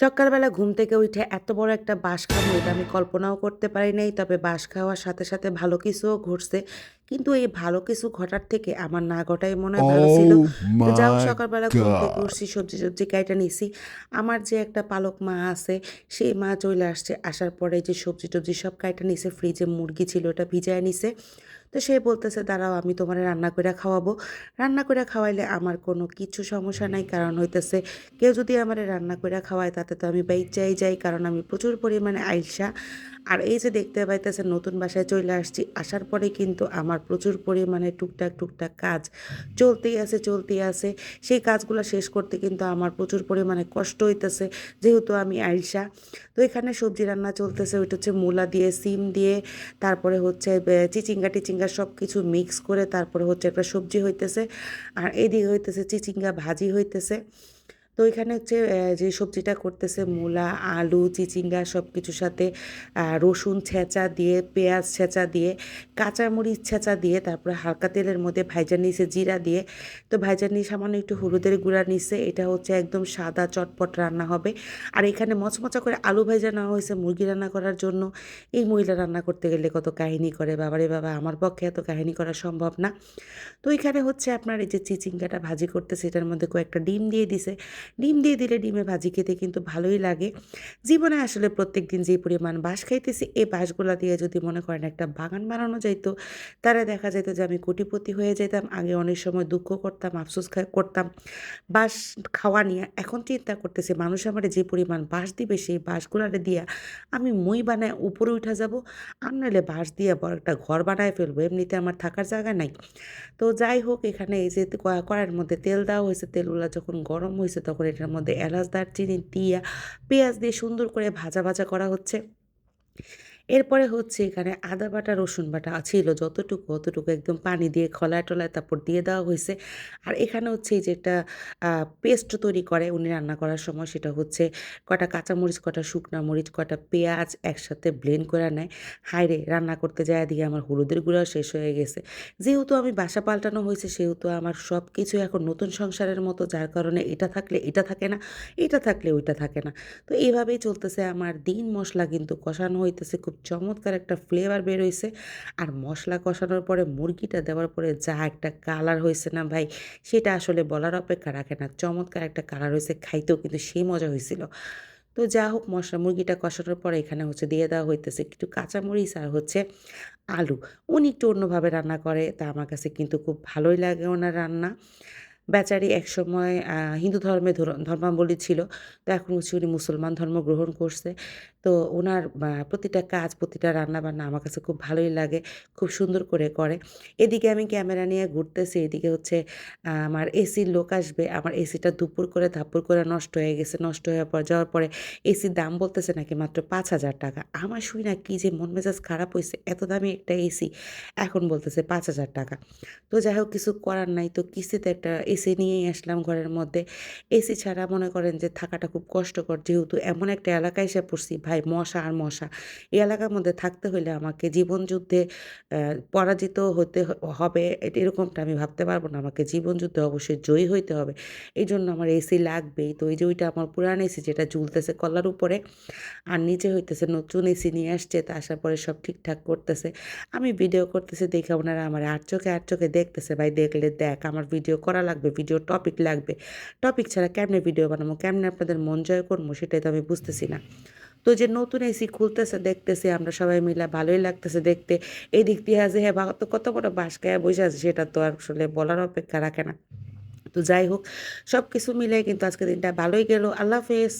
সকালবেলা ঘুম থেকে উঠে এত বড় একটা বাঁশ খাব এটা আমি কল্পনাও করতে পারি নাই। তবে বাঁশ খাওয়ার সাথে সাথে ভালো কিছুও ঘটছে। কিন্তু এই ভালো কিছু ঘটার থেকে আমার না ঘটাই মনে হয় ভালো ছিল। Oh যাও সকালবেলা ঘুম থেকে. উঠছি সবজি সবজি কাইটা নিছি। আমার যে একটা পালক মা আছে সেই মা চলে আসছে। আসার পরে যে সবজি টবজি সব কাইটা নিছে ফ্রিজে মুরগি ছিল ওটা ভিজায় নিছে। তো সে বলতেছে, দাঁড়াও, আমি তোমার রান্না করে খাওয়াবো। রান্না করে খাওয়াইলে আমার কোনো কিছু সমস্যা নাই, কারণ হইতেছে কেউ যদি আমার রান্না করে খাওয়ায়, তাতে তো আমি বেচাই যাই, কারণ আমি প্রচুর পরিমাণে আইসা আর এই যে দেখতে পাইতেছে নতুন বাসায় চলে আসছি, আসার পরে কিন্তু আমার প্রচুর পরিমাণে টুকটাক টুকটাক কাজ চলতেই আছে চলতেই আছে। সেই কাজগুলো শেষ করতে কিন্তু আমার প্রচুর পরিমাণে কষ্ট হইতেছে, যেহেতু আমি আইসা। তো এখানে সবজি রান্না চলতেছে, ওইটা হচ্ছে মূলা দিয়ে, সিম দিয়ে, তারপরে হচ্ছে চিচিঙ্গা টিচিঙ্গা সব কিছু মিক্স করে তারপরে হচ্ছে একটা সবজি হইতেছে। আর এদিকে হইতেছে চিচিঙ্গা ভাজি হইতেছে। তো এখানে হচ্ছে যে সবজিটা করতেছে মূলা, আলু, চিচিঙ্গা সব কিছুর সাথে রসুন ছেঁচা দিয়ে, পেঁয়াজ ছেঁচা দিয়ে, কাঁচামরিচ ছেঁচা দিয়ে, তারপরে হালকা তেলের মধ্যে ভাইজা নিয়েছে জিরা দিয়ে। তো ভাইজা নিয়ে সামান্য একটু হলুদের গুঁড়া নিছে, এটা হচ্ছে একদম সাদা চটপট রান্না হবে। আর এখানে মচমচা করে আলু ভাইজা নেওয়া হয়েছে মুরগি রান্না করার জন্য। এই মহিলা রান্না করতে গেলে কত কাহিনী করে, বাবারে বাবা, আমার পক্ষে এত কাহিনী করা সম্ভব না। তো এখানে হচ্ছে আপনার এই যে চিচিঙ্গাটা ভাজি করতে সেটার মধ্যে কয়েকটা ডিম দিয়ে দিছে। ডিম দিয়ে দিলে ডিমে ভাজি খেতে কিন্তু ভালোই লাগে। জীবনে আসলে প্রত্যেক দিন যে পরিমাণ বাঁশ খাইতেছি, এই বাঁশগুলা দিয়ে যদি মনে করেন একটা বাগান বানানো যাইতো, তারা দেখা যেত যে আমি কোটিপতি হয়ে যেতাম আগে অনেক সময় দুঃখ করতাম, আফসোস করতাম। বাঁশ খাওয়া নিয়ে এখন চিন্তা করতেছে, মানুষ আমার যে পরিমাণ বাঁশ দিবে, সেই বাঁশগুলারে দিয়া আমি মই বানায় উপরে উঠা যাব, আর নাহলে বাঁশ দিয়ে বড় একটা ঘর বানায় ফেলব, এমনিতে আমার থাকার জায়গা নাই। তো যাই হোক, এখানে এই যে ক- কড়াইয়ের মধ্যে তেল দেওয়া হয়েছে, তেলগুলা যখন গরম হয়েছে তখন এটার মধ্যে এলাচ দারচিনি দিয়া পেঁয়াজ দিয়ে সুন্দর করে ভাজা ভাজা করা হচ্ছে। এরপরে হচ্ছে এখানে আদা বাটা, রসুন বাটা ছিল যতটুকু অতটুকু একদম পানি দিয়ে খলায় টলায় তারপর দিয়ে দেওয়া হয়েছে। আর এখানে হচ্ছে এই যে একটা পেস্ট তৈরি করে উনি রান্না করার সময় সেটা হচ্ছে কটা কাঁচামরিচ কটা শুকনা মরিচ কটা পেঁয়াজ একসাথে ব্লেন্ড করে নেয়। হাইরে রান্না করতে যায় দিয়ে আমার হলুদের গুঁড়াও শেষ হয়ে গেছে। যেহেতু আমি বাসা পাল্টানো হয়েছে, সেহেতু আমার সব কিছু এখন নতুন সংসারের মতো, যার কারণে এটা থাকলে এটা থাকে না, এটা থাকলে ওইটা থাকে না। তো এইভাবেই চলতেছে, আমার দিন মশলা কিন্তু কষানো হইতেছে খুব চমৎকার একটা ফ্লেভার বের হয়েছে আর মশলা কষানোর পরে, মুরগিটা দেওয়ার পরে যা একটা কালার হয়েছে না ভাই, সেটা আসলে বলার অপেক্ষা রাখে না। চমৎকার একটা কালার হয়েছে খাইতেও কিন্তু সেই মজা হয়েছিল তো যা হোক, মশলা মুরগিটা কষানোর পরে এখানে হচ্ছে দিয়ে দেওয়া হইতেছে একটু কাঁচামরিচ আর হচ্ছে আলু। উনি একটু অন্যভাবে রান্না করে, তা আমার কাছে কিন্তু খুব ভালোই লাগে ওনার রান্না। বেচারি একসময় হিন্দু ধর্মে ধর- ধর্মাবলম্বী ছিল। তো এখন হচ্ছে উনি মুসলমান ধর্ম গ্রহণ করছে। তো ওনার প্রতিটা কাজ, প্রতিটা রান্না বান্না আমার কাছে খুব ভালোই লাগে, খুব সুন্দর করে করে। এদিকে আমি ক্যামেরা নিয়ে ঘুরতেছি, এদিকে হচ্ছে আমার এসির লোক আসবে। আমার এসিটা দুপুর করে ধাপুর করে নষ্ট হয়ে গেছে, নষ্ট হয়ে পর, যাওয়ার পরে এসির দাম বলতেছে নাকি মাত্র পাঁচ হাজার টাকা। আমার শুই না কি যে মন মেজাজ খারাপ হয়েছে এত দামি একটা এসি। এখন বলতেছে পাঁচ হাজার টাকা। তো যাই হোক, কিছু করার নাই। তো কিস্তিতে একটা এসি নিয়েই আসলাম ঘরের মধ্যে। এসি ছাড়া মনে করেন যে থাকাটা খুব কষ্টকর। যেহেতু এমন একটা এলাকায় এসে পড়ছি, ভাই মশা আর মশা। এই এলাকার মধ্যে থাকতে হলে আমাকে জীবন যুদ্ধে পরাজিত হতে হবে। এরকমটা আমি ভাবতে পারব না। আমাকে জীবন যুদ্ধে অবশ্যই জয়ী হইতে হবে। এই জন্য আমার এসি লাগবেই। তো এই যে ওইটা আমার পুরান এসি যেটা ঝুলতেছে কলার উপরে, আর নিচে হইতেছে নতুন এসি নিয়ে আসছে, তা আসার পরে সব ঠিকঠাক করতেছে। আমি ভিডিও করতেছি দেখে ওনারা আমার আট চোখে আট চোখে দেখতেছে। ভাই দেখলে দেখ, আমার ভিডিও করা লাগবে ভিডিও টপিক লাগবে। টপিক ছাড়া কেমনে ভিডিও বানাবো, কেমনে আপনাদের মন জয় করব সেটাই তো আমি বুঝতেছি না। তো যে নতুন এসি খুলতেছে, দেখতেছি আমরা সবাই মিলে ভালোই লাগতেছে দেখতে। এই দিক দিয়ে যে হ্যাঁ তো কত বড় বাস গায়ে বসে আছে, সেটা তো আর আসলে বলার অপেক্ষা রাখে না। তো যাই হোক সব কিছু মিলে কিন্তু আজকে দিনটা ভালোই গেল। আল্লাহ হাফেজ।